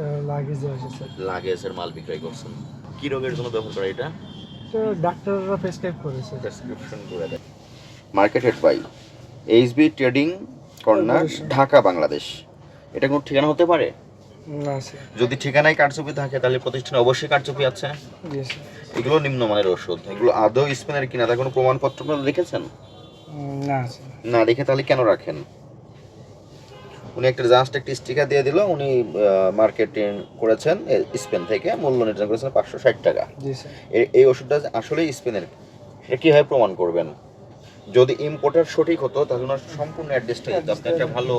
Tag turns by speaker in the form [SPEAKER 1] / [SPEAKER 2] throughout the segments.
[SPEAKER 1] এটা লাগেজে স্যার
[SPEAKER 2] লাগেজের মাল বিক্রয় করছেন। কি রোগের জন্য ব্যবহার করে এটা?
[SPEAKER 1] এটা ডাক্তাররা প্রেসক্রাইব করেছে।
[SPEAKER 2] প্রেসক্রিপশন করে দেয়। Marketed by HB trading corner Dhaka Bangladesh. এটা কোনো ঠিকানা হতে পারে?
[SPEAKER 1] না স্যার
[SPEAKER 2] যদি ঠিকানায় কারচুপি থাকে তাহলে প্রতিষ্ঠানে অবশ্যই কারচুপি আছে। এগুলো নিম্নমানের ওষুধ এগুলো আদৌ স্পেনের কিনা তার কোনো প্রমাণপত্র লিখেছেন
[SPEAKER 1] না
[SPEAKER 2] না লিখে তাহলে কেন রাখেন? উনি একটা জাস্ট একটা স্টিকার দিয়ে দিল উনি মার্কেটিং করেছেন স্পেন থেকে মূল্য নির্ধারণ করেছেন পাঁচশো ষাট টাকা। এই ওষুধটা যে আসলেই স্পেনের। এটা কীভাবে প্রমাণ করবেন? যদি ইম্পোর্টার সঠিক হতো তাহলে ওনার সম্পূর্ণ অ্যাড্রেসটা দিত আপনি একটা ভালো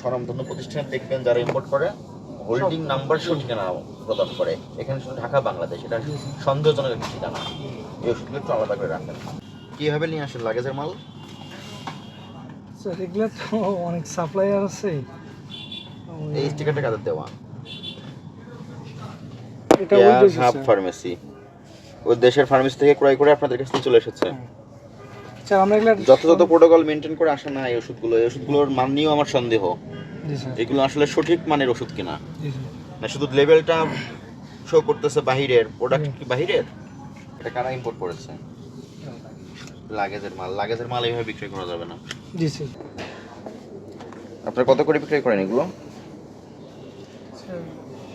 [SPEAKER 2] স্বনামধন্য প্রতিষ্ঠান দেখবেন যারা ইম্পোর্ট করে হোল্ডিং নাম্বার সহ ঠিকানা প্রদান করে। এখানে শুধু ঢাকা বাংলাদেশ এটা সন্দেহজনক একটা ঠিকানা। এই ওষুধগুলো একটু আলাদা করে রাখেন। কীভাবে নিয়ে আসেন লাগেজের মাল?
[SPEAKER 1] স্যার এগুলো তো অনেক সাপ্লায়ার আছে।
[SPEAKER 2] এই স্টিকারটা কাদের দেওয়া?
[SPEAKER 1] এটা দেশে
[SPEAKER 2] ফার্মেসি। ওই দেশের ফার্মেসি থেকে ক্রয় করে আপনাদের কাছে চলে এসেছে।
[SPEAKER 1] স্যার আমরা এগুলো
[SPEAKER 2] যথাযথ প্রোটোকল মেনটেন করে আসে না এই ওষুধগুলো এই ওষুধগুলোর মান নিয়েও আমার সন্দেহ। এগুলো আসলে সঠিক মানের ওষুধ কিনা? না শুধু লেভেলটা শো করতেছে বাহিরের প্রোডাক্ট কি বাহিরের? এটা কারা ইম্পোর্ট করেছে? লাগেজের মাল। লাগেজের মাল এইভাবে বিক্রি করা যাবে না।
[SPEAKER 1] জি স্যার
[SPEAKER 2] আপনারা কত করে বিক্রি করেন এগুলো?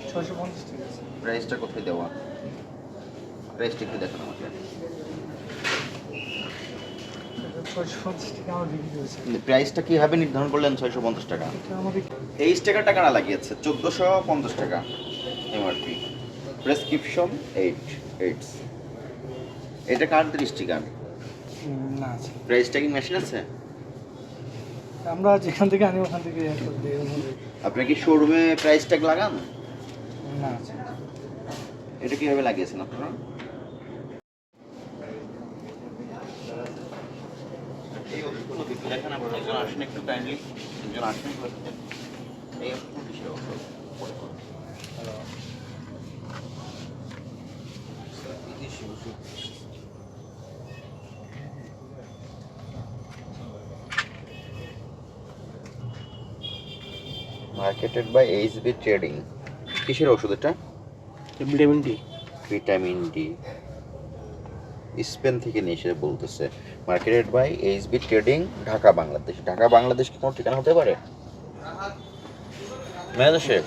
[SPEAKER 1] ছশো পঞ্চাশ টাকা।
[SPEAKER 2] প্রাইসটা কোথায় দেওয়া? প্রাইসটা একটু দেখান আমাকে।
[SPEAKER 1] টাকা করেছে
[SPEAKER 2] প্রাইসটা কীভাবে নির্ধারণ করলেন ছয়শো পঞ্চাশ টাকা?
[SPEAKER 1] আমাদের
[SPEAKER 2] এই স্টিকারটা কারা লাগিয়েছে চোদ্দোশো পঞ্চাশ টাকা। এমআরপি প্রেসক্রিপশন এইট এইটস এটা স্টিকার
[SPEAKER 1] উম, না স্যার
[SPEAKER 2] প্রাইসটা কি মেশিন আছে?
[SPEAKER 1] আমরা যেখান থেকে আনি ওখান থেকে।
[SPEAKER 2] আপনি কি শোরুমে প্রাইস ট্যাগ লাগান?
[SPEAKER 1] না
[SPEAKER 2] এটা কীভাবে লাগিয়েছেন আপনারা? দেখেন আপনারা একজন আসেন একটু কাইন্ডলি একজন আসেন। এই ওষুধগুলো কিসের ওষুধ বিদেশি ওষুধ মার্কেটেড বাই এইচবি ট্রেডিং কিসের ওষুধ এটা?
[SPEAKER 1] Vitamin D
[SPEAKER 2] vitamin D Spain থেকে নিয়ে এসে বলতেছে marketed by HB trading Dhaka Bangladesh. Dhaka Bangladesh কি কোনো ঠিকানা হতে পারে? ম্যানেজার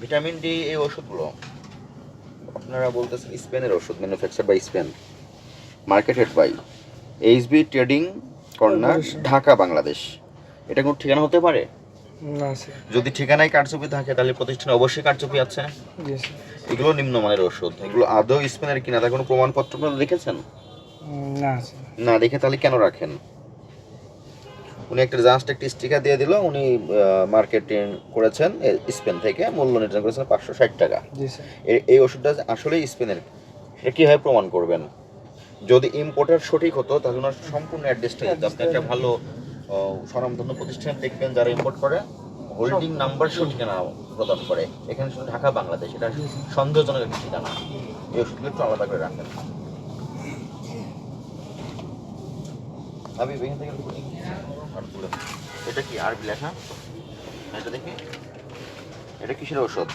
[SPEAKER 2] ভিটামিন ডি এই ওষুধগুলো আপনারা বলতেছেন স্পেনের ওষুধ manufacture by Spain marketed by HB trading corner Dhaka Bangladesh. এটা কোনো ঠিকানা হতে পারে?
[SPEAKER 1] না স্যার
[SPEAKER 2] যদি ঠিকানায় কারচুপি থাকে তাহলে প্রতিষ্ঠানে অবশ্যই কারচুপি আছে।
[SPEAKER 1] জি স্যার
[SPEAKER 2] এগুলো নিম্নমানের ওষুধ। এগুলো আদৌ স্পেনের কিনা তার কোনো প্রমাণপত্র আপনারা লিখেছেন
[SPEAKER 1] উম, না স্যার
[SPEAKER 2] না লিখে তাহলে কেন রাখেন? উনি একটা জাস্ট একটা স্টিকার দিয়ে দিল উনি মার্কেটিং করেছেন স্পেন থেকে মূল্য নির্ধারণ করেছেন পাঁচশো ষাট টাকা। এই ওষুধটা আসলেই স্পেনের। এটা কীভাবে প্রমাণ করবেন? যদি ইম্পোর্টার সঠিক হতো তাহলে ওনার সম্পূর্ণ অ্যাড্রেসটা দিত আপনি একটা ভালো স্বনামধন্য প্রতিষ্ঠান দেখবেন যারা ইম্পোর্ট করে হোল্ডিং নাম্বার সহ ঠিকানা প্রদান করে। এখানে শুধু ঢাকা বাংলাদেশ এটা সন্দেহজনক একটা ঠিকানা। এই ওষুধগুলো একটু আলাদা করে রাখেন আমি এখান থেকে। এটা কি আর লেখা? এটা দেখি। এটা কিসের ওষুধ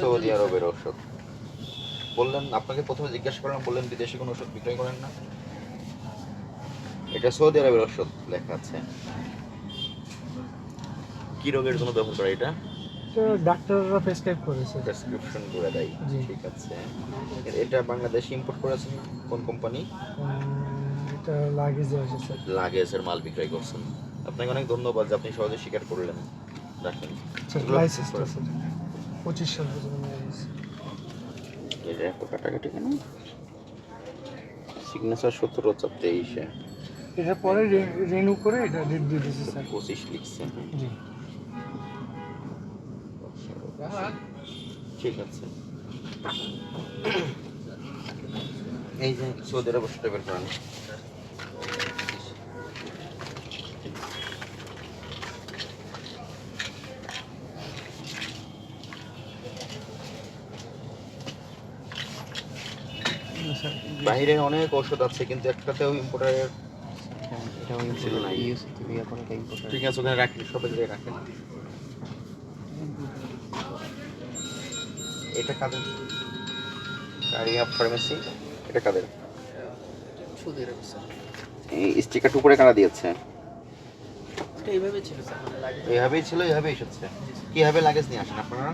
[SPEAKER 2] সৌদি আরবের ওষুধ বললেন আপনাকে প্রথমে জিজ্ঞাসা করলাম বললেন বিদেশি কোনো ওষুধ বিক্রয় করেন না? এটা সৌদি আরবের ওষুধ লেখা আছে। কি রোগের জন্য ব্যবহার করে এটা?
[SPEAKER 1] ডাক্তাররা প্রেসক্রাইব করেছে।
[SPEAKER 2] প্রেসক্রিপশন করে দেয়। ঠিক আছে। এটা বাংলাদেশে ইম্পোর্ট করেছেন? কোন কোম্পানি
[SPEAKER 1] এটা লাগেজে স্যার।
[SPEAKER 2] লাগেজের মাল বিক্রয় করছেন। আপনাকে অনেক ধন্যবাদ যে আপনি সহজে স্বীকার করলেন। রাখেন।
[SPEAKER 1] স্যার পঁচিশ সাল পর্যন্ত।
[SPEAKER 2] এটা এত কাটাকাটি কেন? সিগনেচার সতেরো চার তেইশে।
[SPEAKER 1] এটা পরে রিনিউ করে এটা ডেট দিয়ে দিয়েছে স্যার।
[SPEAKER 2] পঁচিশ লিখছে।
[SPEAKER 1] জি।
[SPEAKER 2] ঠিক আছে। এই যে সৌদি আরব সেটা বের করেন বাইরে অনেক ঔষধ আছে কিন্তু একটাতেও ইম্পোর্টারের
[SPEAKER 3] এটাও
[SPEAKER 2] ছিল না।
[SPEAKER 3] ইউএসএ থেকে এখন এটা ইম্পোর্টার
[SPEAKER 2] ঠিক আছে ওখানে রাখেন সবাই জায়গায় রাখেন এটা কাদের? কারিয়া ফার্মেসি এটা কাদের?
[SPEAKER 3] সৌদি আরব স্যার
[SPEAKER 2] এই স্টিকারটা উপরে কারা দিয়েছে?
[SPEAKER 3] এটা এইভাবে ছিল স্যার মানে লাগে
[SPEAKER 2] এইভাবেই ছিল এইভাবেই এসেছে। কীভাবে লাগেজ নিয়ে আসেন আপনারা?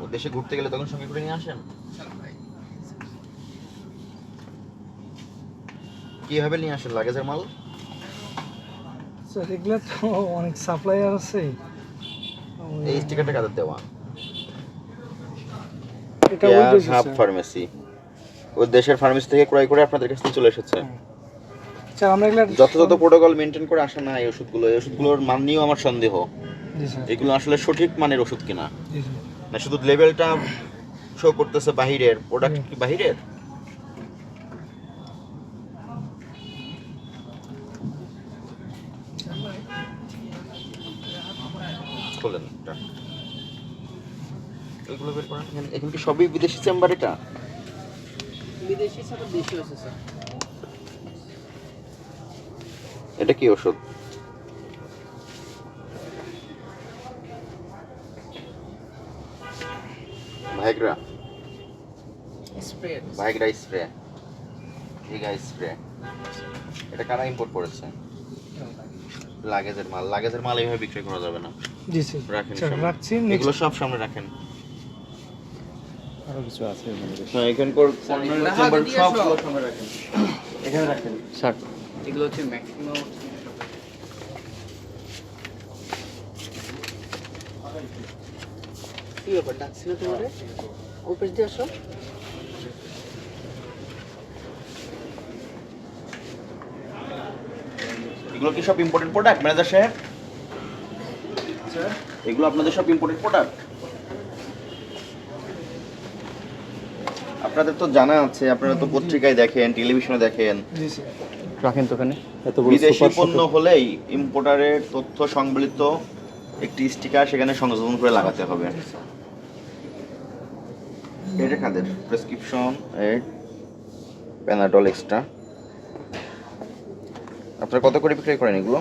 [SPEAKER 2] ও দেশে ঘুরতে গেলে তখন সঙ্গে করে নিয়ে আসেন? কীভাবে নিয়ে আসেন লাগেজের মাল?
[SPEAKER 1] স্যার এগুলো তো অনেক সাপ্লায়ার আছে।
[SPEAKER 2] এই স্টিকারটা কাদের দেওয়া?
[SPEAKER 1] এটা
[SPEAKER 2] হাব ফার্মেসি ওই দেশের ফার্মেসি থেকে ক্রয় করে আপনাদের কাছে চলে এসেছে।
[SPEAKER 1] স্যার আমরা এগুলো
[SPEAKER 2] যথাযথ প্রোটোকল মেনটেন করে আসে না এই ওষুধগুলো। এই ওষুধগুলোর মান নিয়েও আমার সন্দেহ। এগুলো আসলে সঠিক মানের ওষুধ কিনা? না শুধু লেভেলটা শো করতেছে বাহিরের। প্রোডাক্ট কি বাহিরের? খোলেন বের করেন। এখানে- এখানে কি সবই বিদেশি চেম্বার এটা?
[SPEAKER 3] বিদেশি দেশি আছে স্যার।
[SPEAKER 2] এটা কি ওষুধ? Viagra.
[SPEAKER 3] Spray.
[SPEAKER 2] Viagra spray. ভিগা spray. এটা কারা ইম্পোর্ট করেছে? লাগেজের মাল। লাগেজের মাল এইভাবে বিক্রি করা যাবে না।
[SPEAKER 1] জি স্যার
[SPEAKER 2] রাখেন
[SPEAKER 1] রাখছি
[SPEAKER 2] এগুলো সব সামনে রাখেন।
[SPEAKER 4] আরও কিছু আছে বেশ।
[SPEAKER 2] হ্যাঁ এখানকার
[SPEAKER 3] corner সবগুলো
[SPEAKER 2] সামনে রাখেন। এখানে রাখেন।
[SPEAKER 3] স্যার। এগুলো হচ্ছে ম্যাক্সিমাম কি ব্যাপার ডাকছি না তোমারে অফিস দিয়ে আসো।
[SPEAKER 2] এগুলো কি সব ইম্পোর্টেড প্রোডাক্ট ম্যানেজার সাহেব? এগুলো আপনাদের সব ইম্পোর্টেড প্রোডাক্ট আপনাদের তো জানা আছে আপনারা তো পত্রিকায় দেখেন টেলিভিশনে দেখেন।
[SPEAKER 4] রাখেন তো ওখানে। এত বড়
[SPEAKER 2] বিদেশি পণ্য হলেই ইম্পোর্টারের তথ্য সংবলিত একটি স্টিকার সেখানে সংযোজন করে লাগাতে হবে। এটা কাদের? প্রেসক্রিপশন এই প্যানাডল এক্সট্রা আপনারা কত করে বিক্রি করেন এগুলো?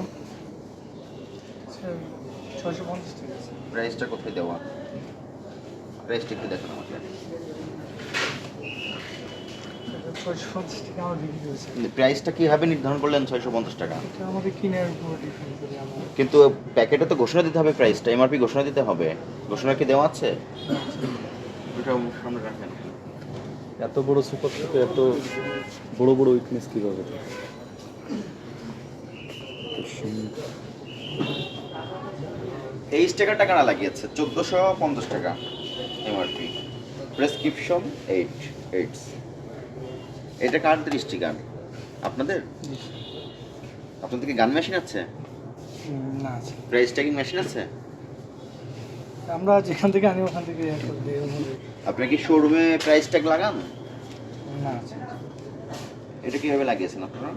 [SPEAKER 2] প্রাইসটা কোথায় দেওয়া? প্রাইসটা একটু দেখান আমাকে। প্রাইসটা কীভাবে নির্ধারণ করলেন ছয়শো পঞ্চাশ টাকা?
[SPEAKER 1] আমাদের কিনার উপর ডিপেন্ড করে আমরা।
[SPEAKER 2] কিন্তু প্যাকেটে তো ঘোষণা দিতে হবে প্রাইসটা এমআরপি ঘোষণা দিতে হবে। ঘোষণা কি দেওয়া আছে?
[SPEAKER 4] এত বড় সুপার এত বড় বড় উইকনেস কীভাবে?
[SPEAKER 2] এই টাকা কারা লাগিয়েছে চোদ্দোশো পঞ্চাশ টাকা। এমআরপি প্রেসক্রিপশন এইট এইটস এটা কার দৃষ্টি স্টিকার আপনাদের? আপনাদের কি গান মেশিন আছে?
[SPEAKER 1] না
[SPEAKER 2] প্রাইস ট্যাগিং মেশিন আছে?
[SPEAKER 1] আমরা যেখান থেকে আনি ওখান থেকে।
[SPEAKER 2] আপনি কি শোরুমে প্রাইস ট্যাগ লাগান?
[SPEAKER 1] না
[SPEAKER 2] এটা কীভাবে লাগিয়েছেন আপনারা?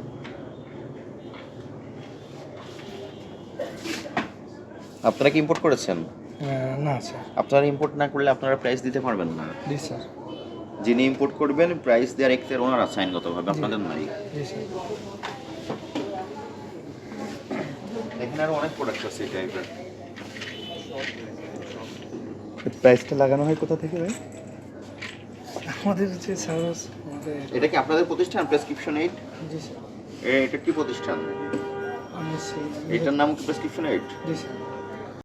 [SPEAKER 2] আপনারা কি ইম্পোর্ট করেছেন?
[SPEAKER 1] না স্যার।
[SPEAKER 2] আপনারা ইম্পোর্ট না করলে আপনারা প্রাইস দিতে পারবেন না।
[SPEAKER 1] জি স্যার।
[SPEAKER 2] যিনি ইম্পোর্ট করবেন প্রাইস দেওয়ার একটের ওনার আছে আইনগতভাবে আপনাদের নাই।
[SPEAKER 1] জি স্যার।
[SPEAKER 2] এখানে আরও অনেক প্রোডাক্ট আছে এই টাইপের
[SPEAKER 4] প্রাইসটা লাগানো হয় কোথা থেকে ভাই?
[SPEAKER 1] আমাদের যে সার্ভিস আমাদের
[SPEAKER 2] এটা কি আপনাদের প্রতিষ্ঠান প্রেসক্রিপশন এইট
[SPEAKER 1] জি স্যার।
[SPEAKER 2] এটা কি প্রতিষ্ঠান? এটার নাম কি প্রেসক্রিপশন এইট
[SPEAKER 1] জি স্যার।